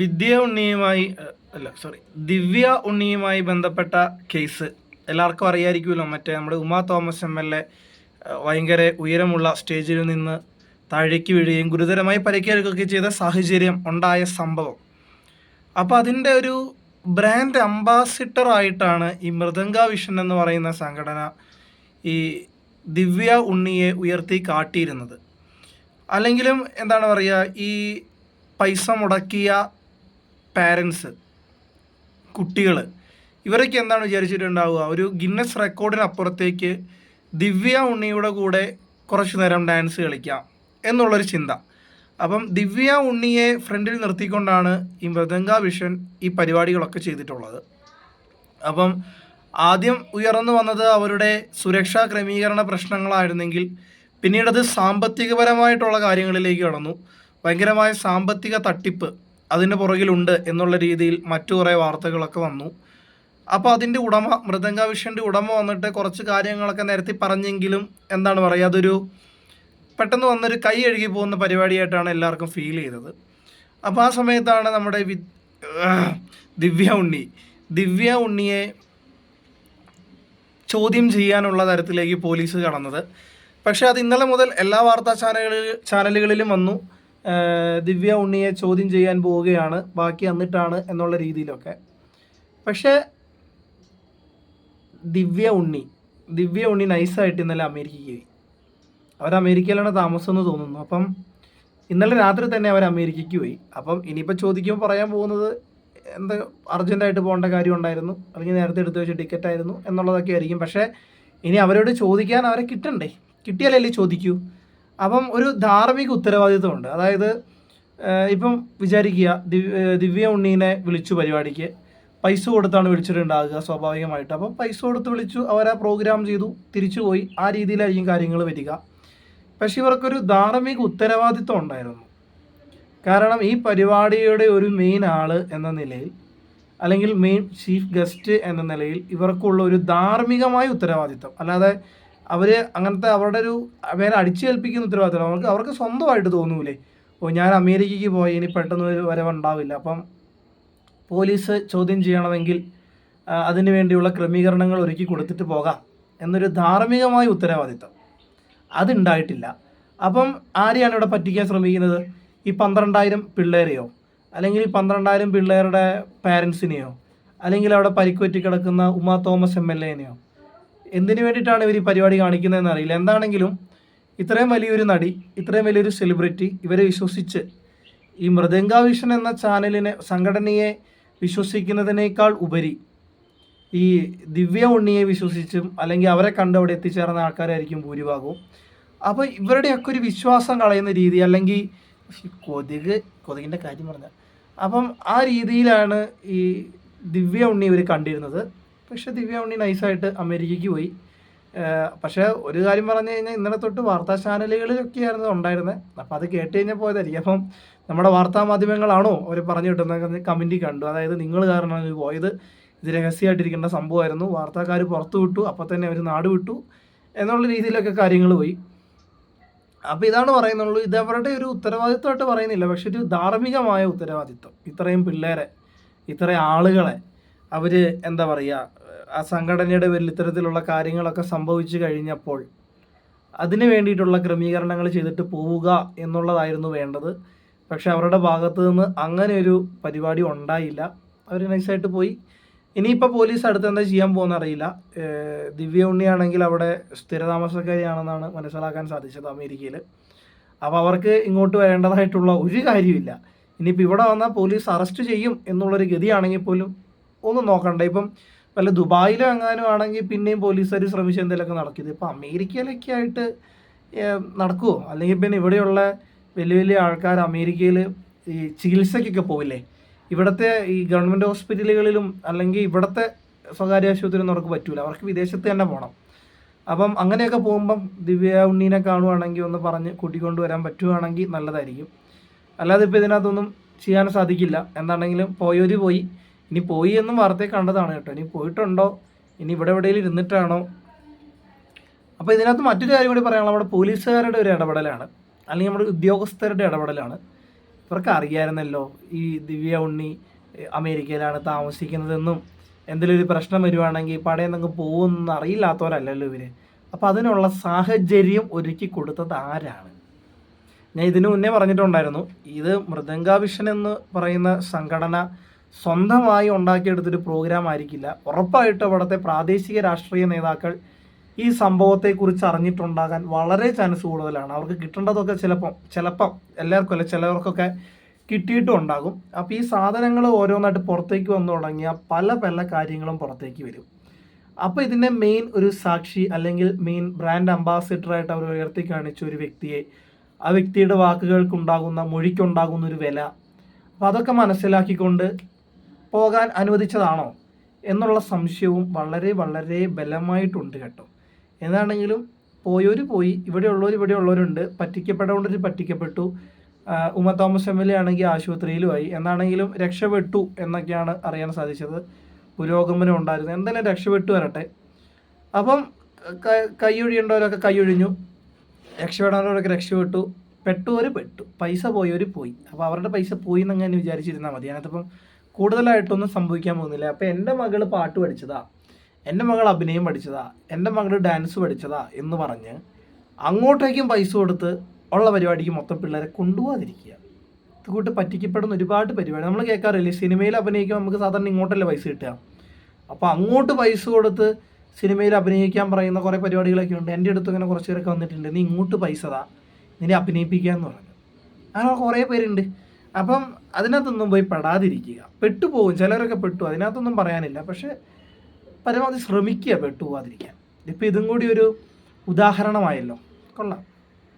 വിദ്യ ഉണ്ണിയുമായി അല്ല സോറി ദിവ്യ ഉണ്ണിയുമായി ബന്ധപ്പെട്ട കേസ് എല്ലാവർക്കും അറിയായിരിക്കുമല്ലോ. മറ്റേ നമ്മുടെ Uma Thomas M L A ഭയങ്കര ഉയരമുള്ള സ്റ്റേജിൽ നിന്ന് താഴേക്ക് വീഴുകയും ഗുരുതരമായി പരിക്കേൽക്കുകയൊക്കെ ചെയ്ത സാഹചര്യം ഉണ്ടായ സംഭവം. അപ്പോൾ അതിന്റെ ഒരു ബ്രാൻഡ് അംബാസിഡർ ആയിട്ടാണ് ഈ മൃദംഗ വിഷൻ എന്ന് പറയുന്ന സംഘടന ഈ ദിവ്യ ഉണ്ണിയെ ഉയർത്തി കാട്ടിയിരുന്നത്. അല്ലെങ്കിലും എന്താണ് പറയുക ഈ പൈസ മുടക്കിയ പാരൻസ് കുട്ടികൾ ഇവരൊക്കെ എന്താണ് വിചാരിച്ചിട്ടുണ്ടാവുക? ഒരു ഗിന്നസ് റെക്കോർഡിനപ്പുറത്തേക്ക് ദിവ്യ ഉണ്ണിയുടെ കൂടെ കുറച്ച് നേരം ഡാൻസ് കളിക്കാം എന്നുള്ളൊരു ചിന്ത. അപ്പം ദിവ്യ ഉണ്ണിയെ ഫ്രണ്ടിൽ നിർത്തിക്കൊണ്ടാണ് ഈ മൃദംഗ വിഷൻ ഈ പരിപാടികളൊക്കെ ചെയ്തിട്ടുള്ളത്. അപ്പം ആദ്യം ഉയർന്നു വന്നത് അവരുടെ സുരക്ഷാ ക്രമീകരണ പ്രശ്നങ്ങളായിരുന്നെങ്കിൽ പിന്നീടത് സാമ്പത്തികപരമായിട്ടുള്ള കാര്യങ്ങളിലേക്ക് കടന്നു. ഭയങ്കരമായ സാമ്പത്തിക തട്ടിപ്പ് അതിന്റെ പുറകിലുണ്ട് എന്നുള്ള രീതിയിൽ മറ്റു കുറേ വാർത്തകളൊക്കെ വന്നു. അപ്പോൾ അതിന്റെ ഉടമ മൃദംഗ വിഷന്റെ ഉടമ വന്നിട്ട് കുറച്ച് കാര്യങ്ങളൊക്കെ നിരത്തി പറഞ്ഞെങ്കിലും എന്താണ് പറയുക അതൊരു പെട്ടെന്ന് വന്നൊരു കൈ എഴുകി പോകുന്ന പരിപാടിയായിട്ടാണ് എല്ലാവർക്കും ഫീൽ ചെയ്തത്. അപ്പോൾ ആ സമയത്താണ് നമ്മുടെ വി ദിവ്യ ഉണ്ണി. ദിവ്യ ഉണ്ണിയെ ചോദ്യം ചെയ്യാനുള്ള തരത്തിലേക്ക് പോലീസ് കടന്നത്. പക്ഷേ അത് ഇന്നലെ മുതൽ എല്ലാ വാർത്താ ചാനലുകളിൽ ചാനലുകളിലും വന്നു. ദിവ്യ ഉണ്ണിയെ ചോദ്യം ചെയ്യാൻ പോവുകയാണ്. ബാക്കി എന്നിട്ടാണ് എന്നുള്ള രീതിയിലൊക്കെ. പക്ഷേ ദിവ്യ ഉണ്ണി ദിവ്യ ഉണ്ണി നൈസായിട്ട് ഇന്നലെ അമേരിക്കയ്ക്ക് പോയി. അവർ അമേരിക്കയിലാണ് താമസം എന്ന് തോന്നുന്നു. അപ്പം ഇന്നലെ രാത്രി തന്നെ അവർ അമേരിക്കയ്ക്ക് പോയി. അപ്പം ഇനിയിപ്പോൾ ചോദിക്കുമ്പോൾ പറയാൻ പോകുന്നത് എന്താ അർജന്റായിട്ട് പോകേണ്ട കാര്യം ഉണ്ടായിരുന്നു. അല്ലെങ്കിൽ നേരത്തെ എടുത്തു വെച്ച ടിക്കറ്റ് ആയിരുന്നു എന്നുള്ളതൊക്കെ ആയിരിക്കും. പക്ഷേ ഇനി അവരോട് ചോദിക്കാൻ അവരെ കിട്ടണ്ടേ? കിട്ടിയാലല്ലേ ചോദിക്കൂ? അപ്പം ഒരു ധാർമ്മിക ഉത്തരവാദിത്വമുണ്ട്. അതായത് ഇപ്പം വിചാരിക്കുക ദിവ്യ ഉണ്ണീനെ വിളിച്ചു പരിപാടിക്ക്. പൈസ കൊടുത്താണ് വിളിച്ചിട്ടുണ്ടാകുക സ്വാഭാവികമായിട്ട്. അപ്പം പൈസ കൊടുത്ത് വിളിച്ചു അവരാ പ്രോഗ്രാം ചെയ്തു തിരിച്ചു പോയി. ആ രീതിയിലായിരിക്കും കാര്യങ്ങൾ വരിക. പക്ഷെ ഇവർക്കൊരു ധാർമ്മിക ഉത്തരവാദിത്വം ഉണ്ടായിരുന്നു. കാരണം ഈ പരിപാടിയുടെ ഒരു മെയിൻ ആൾ എന്ന നിലയിൽ അല്ലെങ്കിൽ മെയിൻ ചീഫ് ഗസ്റ്റ് എന്ന നിലയിൽ ഇവർക്കുള്ള ഒരു ധാർമ്മികമായ ഉത്തരവാദിത്വം. അല്ലാതെ അവർ അങ്ങനത്തെ അവരുടെ ഒരു വേറെ അടിച്ചേൽപ്പിക്കുന്ന ഉത്തരവാദിത്തം അവർക്ക് അവർക്ക് സ്വന്തമായിട്ട് തോന്നൂലേ. ഓ ഞാൻ അമേരിക്കയ്ക്ക് പോയി ഇനി പെട്ടെന്ന് ഒരു വരവുണ്ടാവില്ല. അപ്പം പോലീസ് ചോദ്യം ചെയ്യണമെങ്കിൽ അതിന് വേണ്ടിയുള്ള ക്രമീകരണങ്ങൾ ഒരുക്കി കൊടുത്തിട്ട് പോകാം എന്നൊരു ധാർമ്മികമായ ഉത്തരവാദിത്വം അതുണ്ടായിട്ടില്ല. അപ്പം ആരെയാണ് ഇവിടെ പറ്റിക്കാൻ ശ്രമിക്കുന്നത്? ഈ പന്ത്രണ്ടായിരം പിള്ളേരെയോ? അല്ലെങ്കിൽ ഈ പന്ത്രണ്ടായിരം പിള്ളേരുടെ പാരൻസിനെയോ അല്ലെങ്കിൽ അവിടെ പരിക്കുപറ്റി കിടക്കുന്ന ഉമാ തോമസ് എം എൽ എനെയോ എന്തിനു വേണ്ടിയിട്ടാണ് ഇവർ ഈ പരിപാടി കാണിക്കുന്നതെന്ന് അറിയില്ല. എന്താണെങ്കിലും ഇത്രയും വലിയൊരു നടി ഇത്രയും വലിയൊരു സെലിബ്രിറ്റി ഇവരെ വിശ്വസിച്ച് ഈ മൃദംഗ വിഷൻ എന്ന ചാനലിനെ സംഘടനയെ വിശ്വസിക്കുന്നതിനേക്കാൾ ഉപരി ഈ ദിവ്യ ഉണ്ണിയെ വിശ്വസിച്ചും അല്ലെങ്കിൽ അവരെ കണ്ട് അവിടെ എത്തിച്ചേർന്ന ആൾക്കാരായിരിക്കും ഭൂരിഭാഗവും. അപ്പോൾ ഇവരുടെയൊക്കെ ഒരു വിശ്വാസം കളയുന്ന രീതി അല്ലെങ്കിൽ കൊതുക് കൊതുകിന്റെ കാര്യം പറഞ്ഞാൽ അപ്പം ആ രീതിയിലാണ് ഈ ദിവ്യ ഉണ്ണി ഇവർ കണ്ടിരുന്നത്. പക്ഷെ ദിവ്യ ഉണ്ണി നൈസായിട്ട് അമേരിക്കയ്ക്ക് പോയി. പക്ഷേ ഒരു കാര്യം പറഞ്ഞു കഴിഞ്ഞാൽ ഇന്നലെ തൊട്ട് വാർത്താ ചാനലുകളിലൊക്കെയായിരുന്നു ഉണ്ടായിരുന്നത് അപ്പോൾ അത് കേട്ട് കഴിഞ്ഞാൽ പോയതായിരിക്കും. അപ്പം നമ്മുടെ വാർത്താ മാധ്യമങ്ങളാണോ അവർ പറഞ്ഞു കിട്ടുന്നത് കമന്റി കണ്ടു. അതായത് നിങ്ങൾ കാരണമാണ് ഇത് പോയത്. ഇത് രഹസ്യമായിട്ടിരിക്കേണ്ട സംഭവമായിരുന്നു. വാർത്താക്കാർ പുറത്തു വിട്ടു. അപ്പോൾ തന്നെ അവർ നാട് വിട്ടു എന്നുള്ള രീതിയിലൊക്കെ കാര്യങ്ങൾ പോയി. അപ്പോൾ ഇതാണ് പറയുന്നുള്ളൂ. ഇത് അവരുടെ ഒരു ഉത്തരവാദിത്വമായിട്ട് പറയുന്നില്ല. പക്ഷെ ഒരു ധാർമ്മികമായ ഉത്തരവാദിത്വം. ഇത്രയും പിള്ളേരെ ഇത്രയും ആളുകളെ അവർ എന്താ പറയുക ആ സംഘടനയുടെ പേരിൽ ഇത്തരത്തിലുള്ള കാര്യങ്ങളൊക്കെ സംഭവിച്ചു കഴിഞ്ഞപ്പോൾ അതിനു വേണ്ടിയിട്ടുള്ള ക്രമീകരണങ്ങൾ ചെയ്തിട്ട് പോവുക എന്നുള്ളതായിരുന്നു വേണ്ടത്. പക്ഷെ അവരുടെ ഭാഗത്ത് നിന്ന് അങ്ങനെ ഒരു പരിപാടി ഉണ്ടായില്ല. അവർ നൈസായിട്ട് പോയി. ഇനിയിപ്പോൾ പോലീസ് അടുത്ത് എന്താ ചെയ്യാൻ പോകുന്ന അറിയില്ല. ദിവ്യ ഉണ്ണിയാണെങ്കിൽ അവിടെ സ്ഥിരതാമസക്കാരിയാണെന്നാണ് മനസ്സിലാക്കാൻ സാധിച്ചത് അമേരിക്കയിൽ അപ്പോൾ അവർക്ക് ഇങ്ങോട്ട് വരേണ്ടതായിട്ടുള്ള ഒരു കാര്യമില്ല ഇനിയിപ്പോൾ ഇവിടെ വന്നാൽ പോലീസ് അറസ്റ്റ് ചെയ്യും എന്നുള്ളൊരു ഗതിയാണെങ്കിൽ പോലും ഒന്നും നോക്കണ്ട. ഇപ്പം വല്ല ദുബായിലും എങ്ങാനും ആണെങ്കിൽ പിന്നെയും പോലീസുകാർ ശ്രമിച്ച് എന്തെങ്കിലുമൊക്കെ നടക്കും ഇപ്പോൾ അമേരിക്കയിലൊക്കെ ആയിട്ട് നടക്കുമോ അല്ലെങ്കിൽ പിന്നെ ഇവിടെയുള്ള വലിയ വലിയ ആൾക്കാർ അമേരിക്കയിൽ ഈ ചികിത്സയ്ക്കൊക്കെ പോവില്ലേ? ഇവിടുത്തെ ഈ ഗവൺമെന്റ് ഹോസ്പിറ്റലുകളിലും അല്ലെങ്കിൽ ഇവിടുത്തെ സ്വകാര്യ ആശുപത്രിയൊന്നും അവർക്ക് പറ്റൂല. അവർക്ക് വിദേശത്ത് തന്നെ പോകണം അപ്പം അങ്ങനെയൊക്കെ പോകുമ്പം ദിവ്യ ഉണ്ണീനെ കാണുവാണെങ്കിൽ ഒന്ന് പറഞ്ഞ് കൂട്ടിക്കൊണ്ട് വരാൻ പറ്റുവാണെങ്കിൽ നല്ലതായിരിക്കും. അല്ലാതെ ഇപ്പോൾ ഇതിനകത്തൊന്നും ചെയ്യാൻ സാധിക്കില്ല. എന്താണെങ്കിലും പോയവർ പോയി. ഇനി പോയി എന്നും വാർത്തയെ കണ്ടതാണ് കേട്ടോ. ഇനി പോയിട്ടുണ്ടോ? ഇനി ഇവിടെ എവിടെയെങ്കിലും ഇരുന്നിട്ടാണോ? അപ്പോൾ ഇതിനകത്ത് മറ്റൊരു കാര്യം കൂടി പറയാനുള്ളത്. നമ്മുടെ പോലീസുകാരുടെ ഒരു ഇടപെടലാണ്. അല്ലെങ്കിൽ നമ്മുടെ ഉദ്യോഗസ്ഥരുടെ ഇടപെടലാണ്. ഇവർക്ക് അറിയാമായിരുന്നല്ലോ ഈ ദിവ്യ ഉണ്ണി അമേരിക്കയിലാണ് താമസിക്കുന്നതെന്നും എന്തെങ്കിലും ഒരു പ്രശ്നം വരുവാണെങ്കിൽ പടയിൽ നിന്ന് പോകുമെന്ന് അറിയില്ലാത്തവരല്ലല്ലോ ഇവർ അപ്പോൾ അതിനുള്ള സാഹചര്യം ഒരുക്കി കൊടുത്തത് ആരാണ്? ഞാൻ ഇതിനു മുന്നേ പറഞ്ഞിട്ടുണ്ടായിരുന്നു. ഇത് മൃദംഗാവിഷൻ എന്ന് പറയുന്ന സംഘടന സ്വന്തമായി ഉണ്ടാക്കിയെടുത്തൊരു പ്രോഗ്രാം ആയിരിക്കില്ല. ഉറപ്പായിട്ടും അവിടുത്തെ പ്രാദേശിക രാഷ്ട്രീയ നേതാക്കൾ ഈ സംഭവത്തെക്കുറിച്ച് അറിഞ്ഞിട്ടുണ്ടാകാൻ വളരെ ചാൻസ് കൂടുതലാണ്. അവർക്ക് കിട്ടേണ്ടതൊക്കെ ചിലപ്പം ചിലപ്പം എല്ലാവർക്കും അല്ല ചിലവർക്കൊക്കെ കിട്ടിയിട്ടും ഉണ്ടാകും. അപ്പോൾ ഈ സാധനങ്ങൾ ഓരോന്നായിട്ട് പുറത്തേക്ക് വന്നു തുടങ്ങിയാൽ പല പല കാര്യങ്ങളും പുറത്തേക്ക് വരും. അപ്പോൾ ഇതിന്റെ മെയിൻ ഒരു സാക്ഷി അല്ലെങ്കിൽ മെയിൻ ബ്രാൻഡ് അംബാസിഡറായിട്ട് അവർ ഉയർത്തി കാണിച്ച ഒരു വ്യക്തിയെ ആ വ്യക്തിയുടെ വാക്കുകൾക്കുണ്ടാകുന്ന മൊഴിക്കുണ്ടാകുന്ന ഒരു വില. അപ്പോൾ അതൊക്കെ മനസ്സിലാക്കിക്കൊണ്ട് പോകാൻ അനുവദിച്ചതാണോ എന്നുള്ള സംശയവും വളരെ വളരെ ബലമായിട്ടുണ്ട് കേട്ടോ. എന്താണെങ്കിലും പോയവർ പോയി ഇവിടെയുള്ളവർ ഇവിടെയുള്ളവരുണ്ട് പറ്റിക്കപ്പെടേണ്ടവർ പറ്റിക്കപ്പെട്ടു Uma Thomas M L A ആണെങ്കിൽ ആശുപത്രിയിലുമായി എന്നാണെങ്കിലും രക്ഷപ്പെട്ടു എന്നൊക്കെയാണ് അറിയാൻ സാധിച്ചത്. പുരോഗമനം ഉണ്ടായിരുന്നു. എന്തായാലും രക്ഷപ്പെട്ടു വരട്ടെ. അപ്പം കൈയൊഴിയേണ്ടവരൊക്കെ കൈയൊഴിഞ്ഞു രക്ഷപ്പെടാനവരൊക്കെ രക്ഷപ്പെട്ടു. പെട്ടവർ പെട്ടു. പൈസ പോയവർ പോയി. അപ്പോൾ അവരുടെ പൈസ പോയി എന്നങ്ങനെ വിചാരിച്ചിരുന്നാൽ മതി. അതിനകത്തിപ്പം കൂടുതലായിട്ടൊന്നും സംഭവിക്കാൻ പോകുന്നില്ല. അപ്പോൾ എന്റെ മകൾ പാട്ട് പഠിച്ചതാ. എന്റെ മകൾ അഭിനയം പഠിച്ചതാ. എന്റെ മകൾ ഡാൻസ് പഠിച്ചതാ എന്ന് പറഞ്ഞ് അങ്ങോട്ടേക്കും പൈസ കൊടുത്ത് ഉള്ള പരിപാടിക്ക് മൊത്തം പിള്ളേരെ കൊണ്ടുപോകാതിരിക്കുക. ഇതുകൂട്ട് പറ്റിക്കപ്പെടുന്ന ഒരുപാട് പരിപാടി. നമ്മൾ കേൾക്കാറില്ലേ? സിനിമയിൽ അഭിനയിക്കാൻ നമുക്ക് സാധാരണ ഇങ്ങോട്ടല്ലേ പൈസ കിട്ടുക? അപ്പോൾ അങ്ങോട്ട് പൈസ കൊടുത്ത് സിനിമയിൽ അഭിനയിക്കാൻ പറയുന്ന കുറേ പരിപാടികളൊക്കെ ഉണ്ട്. എന്റെ അടുത്ത് ഇങ്ങനെ കുറച്ച് പേരൊക്കെ വന്നിട്ടുണ്ട്. നീ ഇങ്ങോട്ട് പൈസ താ. നിന്നെ അഭിനയിപ്പിക്കുക എന്ന് പറഞ്ഞു. അങ്ങനെ കുറേ പേരുണ്ട്. അപ്പം അതിനകത്തൊന്നും പോയി പെടാതിരിക്കുക. പെട്ടുപോകും ചിലരൊക്കെ പെട്ടു. അതിനകത്തൊന്നും പറയാനില്ല. പക്ഷേ പരമാവധി ശ്രമിക്കുക പെട്ടുപോകാതിരിക്കാൻ ഇപ്പം ഇതും കൂടി ഒരു ഉദാഹരണമായല്ലോ. കൊള്ളാം.